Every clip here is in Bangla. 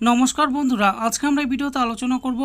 নমস্কার বন্ধুরা, আজকে আমরা এই ভিডিওতে আলোচনা করব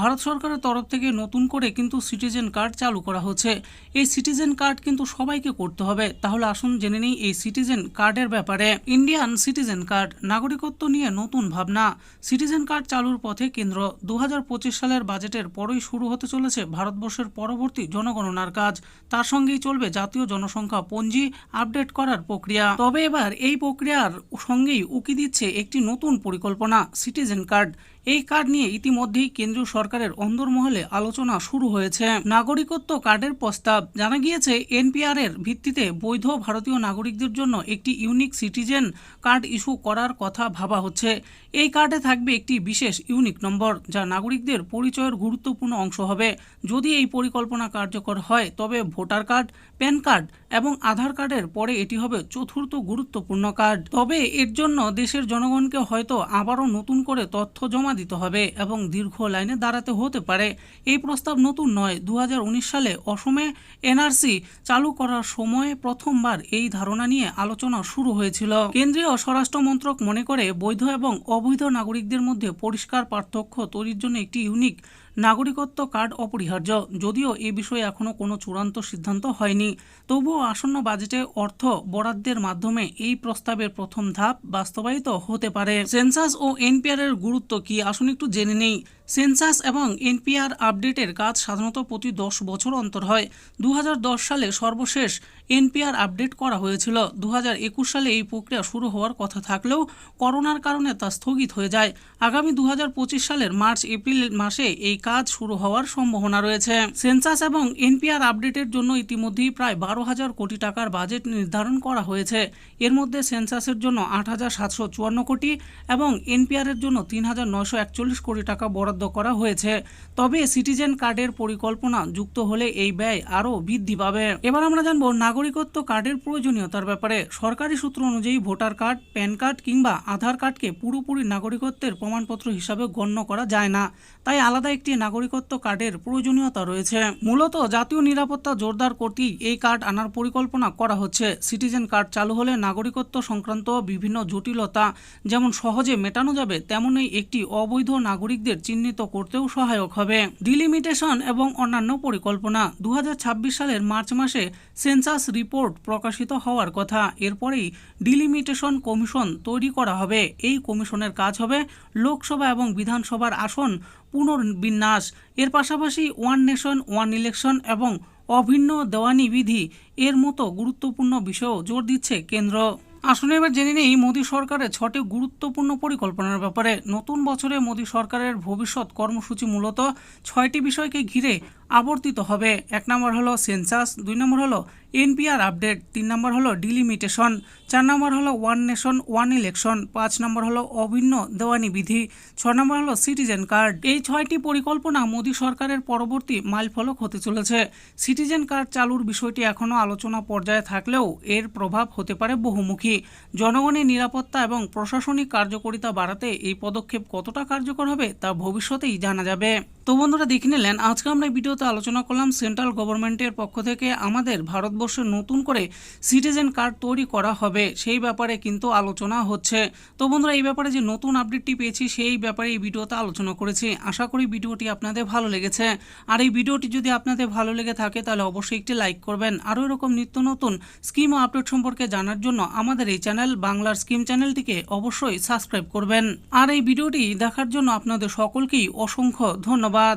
ভারত সরকারের তরফ থেকে নতুন করে কিন্তু সিটিজেন কার্ড চালু করা হচ্ছে। এই সিটিজেন কার্ড কিন্তু সবাইকে করতে হবে। তাহলে আসুন জেনে নিই এই সিটিজেন কার্ডের ব্যাপারে। ইন্ডিয়ান সিটিজেন কার্ড নাগরিকত্ব নিয়ে নতুন ভাবনা। সিটিজেন কার্ড চালুর পথে কেন্দ্র। দু হাজার পঁচিশ সালের বাজেটের পরই শুরু হতে চলেছে ভারতবর্ষের পরবর্তী জনগণনার কাজ। তার সঙ্গেই চলবে জাতীয় জনসংখ্যা পঞ্জি আপডেট করার প্রক্রিয়া। তবে এবার এই প্রক্রিয়ার সঙ্গেই উকি দিচ্ছে একটি নতুন পরিকল্পনা। Citizen card. এই কার্ড নিয়ে ইতিমধ্যেই কেন্দ্রীয় সরকারের অন্দরমহলে আলোচনা শুরু হয়েছে। নাগরিকত্ব কার্ডের প্রস্তাব জানা গিয়েছে এনপিআর এর ভিত্তিতে বৈধ ভারতীয় নাগরিকদের জন্য একটি ইউনিক সিটিজেন কার্ড ইস্যু করার কথা ভাবা হচ্ছে। এই কার্ডে থাকবে একটি বিশেষ ইউনিক নম্বর, যা নাগরিকদের পরিচয়ের গুরুত্বপূর্ণ অংশ হবে। যদি এই পরিকল্পনা কার্যকর হয়, তবে ভোটার কার্ড, প্যান কার্ড এবং আধার কার্ডের পরে এটি হবে চতুর্থ গুরুত্বপূর্ণ কার্ড। তবে এর জন্য দেশের জনগণকে হয়তো আবারও নতুন করে তথ্য জমা দিতে হবে এবং দীর্ঘ লাইনে দাঁড়াতে হতে পারে। এই প্রস্তাব নতুন নয় দু সালে অসমে এনআরসি চালু করার সময় প্রথমবার এই ধারণা নিয়ে আলোচনা শুরু হয়েছিল। কেন্দ্রীয় স্বরাষ্ট্র মন্ত্রক মনে করে, বৈধ এবং অবৈধ নাগরিকদের মধ্যে পরিষ্কার পার্থক্য তৈরির জন্য একটি ইউনিক নাগরিকত্ব কার্ড অপরিহার্য। যদিও এ বিষয়ে এখনও কোনো চূড়ান্ত সিদ্ধান্ত হয়নি। তবুও আসন্ন বাজেটে অর্থ বরাদ্দের মাধ্যমে এই প্রস্তাবের প্রথম ধাপ বাস্তবায়িত হতে পারে। সেন্সাস ও এনপিআর এর গুরুত্ব কি? আসুন একটু জেনে নেই। সেন্সাস এবং এনপিআর আপডেটের কাজ সাধারণত প্রতি দশ বছর অন্তর হয়। দু হাজার দশ সালে সর্বশেষ এনপিআর আপডেট করা হয়েছিল। দু হাজার একুশ সালে এই প্রক্রিয়া শুরু হওয়ার কথা থাকলেও করোনার কারণে তা স্থগিত হয়ে যায়। আগামী দু হাজার পঁচিশ সালের মার্চ, এপ্রিল মাসে এই কাজ শুরু হওয়ার সম্ভাবনা রয়েছে। সেন্সাস এবং এনপিআর আপডেটের জন্য ইতিমধ্যেই প্রায় বারো হাজার কোটি টাকার বাজেট নির্ধারণ করা হয়েছে। এর মধ্যে সেন্সাসের জন্য আট হাজার সাতশো চুয়ান্ন কোটি এবং এনপিআরের জন্য তিন হাজার নয়শো একচল্লিশ কোটি টাকা বরাদ্দ করা হয়েছে। তবে সিটিজেন কার্ডের পরিকল্পনা যুক্ত হলে এই ব্যয় আরও বৃদ্ধি পাবে। এবার আমরা জানব নাগরিকত্ব কার্ডের প্রয়োজনীয়তার ব্যাপারে। সরকারি সূত্র অনুযায়ী ভোটার কার্ড, প্যান কার্ড কিংবা আধার কার্ডকে পুরোপুরি নাগরিকত্বের প্রমাণপত্র হিসাবে গণ্য করা যায় না। তাই আলাদা একটি নাগরিকত্ব কার্ডের প্রয়োজনীয়তা রয়েছে। মূলত জাতীয় নিরাপত্তা জোরদার করতেই এই কার্ড আনার পরিকল্পনা করা হচ্ছে। সিটিজেন কার্ড চালু হলে নাগরিকত্ব সংক্রান্ত বিভিন্ন জটিলতা যেমন সহজে মেটানো যাবে, তেমনই একটি অবৈধ নাগরিকদের চিহ্নিত করতেও সহায়ক হবে। ডিলিমিটেশন এবং অন্যান্য পরিকল্পনা। দু হাজার ছাব্বিশ সালের মার্চ মাসে সেন্সাস রিপোর্ট প্রকাশিত হওয়ার কথা। এরপরেই ডিলিমিটেশন কমিশন তৈরি করা হবে। এই কমিশনের কাজ হবে লোকসভা এবং বিধানসভার আসন পুনর্বিন্যাস। এর পাশাপাশি ওয়ান নেশন, ওয়ান ইলেকশন এবং অভিন্ন দেওয়ানি বিধি এর মতো গুরুত্বপূর্ণ বিষয়েও জোর দিচ্ছে কেন্দ্র। আসলে এবার জেনে নেই, মোদী সরকারের ছটি গুরুত্বপূর্ণ পরিকল্পনার ব্যাপারে। নতুন বছরে মোদী সরকারের ভবিষ্যৎ কর্মসূচি মূলত ছয়টি বিষয়কে ঘিরে আবর্তিত হবে। এক নম্বর হলো সেন্সাস, দুই নম্বর হলো এনপিআর আপডেট, তিন নম্বর হলো ডিলিমিটেশন, চার নম্বর হলো ওয়ান নেশন, ওয়ান ইলেকশন, পাঁচ নম্বর হলো অভিন্ন দেওয়ানি বিধি, ছ নম্বর হলো সিটিজেন কার্ড। এই ছয়টি পরিকল্পনা মোদী সরকারের পরবর্তী মাইলফলক হতে চলেছে। সিটিজেন কার্ড চালুর বিষয়টি এখনও আলোচনা পর্যায়ে থাকলেও এর প্রভাব হতে পারে বহুমুখী। জনগণের নিরাপত্তা এবং প্রশাসনিক কার্যকারিতা বাড়াতে এই পদক্ষেপ কতটা কার্যকর হবে তা ভবিষ্যতেই জানা যাবে। তো বন্ধুরা দেখে নিলেন, আজকে আমরা এই ভিডিওতে আলোচনা করলাম সেন্ট্রাল গভর্নমেন্টের পক্ষ থেকে। আমাদের ভারতবর্ষে নতুন করে সিটিজেন কার্ড তৈরি করা হবে, সেই ব্যাপারে কিন্তু আলোচনা হচ্ছে। তো বন্ধুরা, এই ব্যাপারে যে নতুন আপডেটটি পেয়েছি, সেই ব্যাপারে এই ভিডিওতে আলোচনা করেছি। আশা করি ভিডিওটি আপনাদের ভালো লেগেছে। আর এই ভিডিওটি যদি আপনাদের ভালো লেগে থাকে, তাহলে অবশ্যই একটি লাইক করবেন। আরও এরকম নিত্য নতুন স্কিম ও আপডেট সম্পর্কে জানার জন্য আমাদের এই চ্যানেল বাংলার স্কিম চ্যানেলটিকে অবশ্যই সাবস্ক্রাইব করবেন। আর এই ভিডিওটি দেখার জন্য আপনাদের সকলকেই অসংখ্য ধন্যবাদ।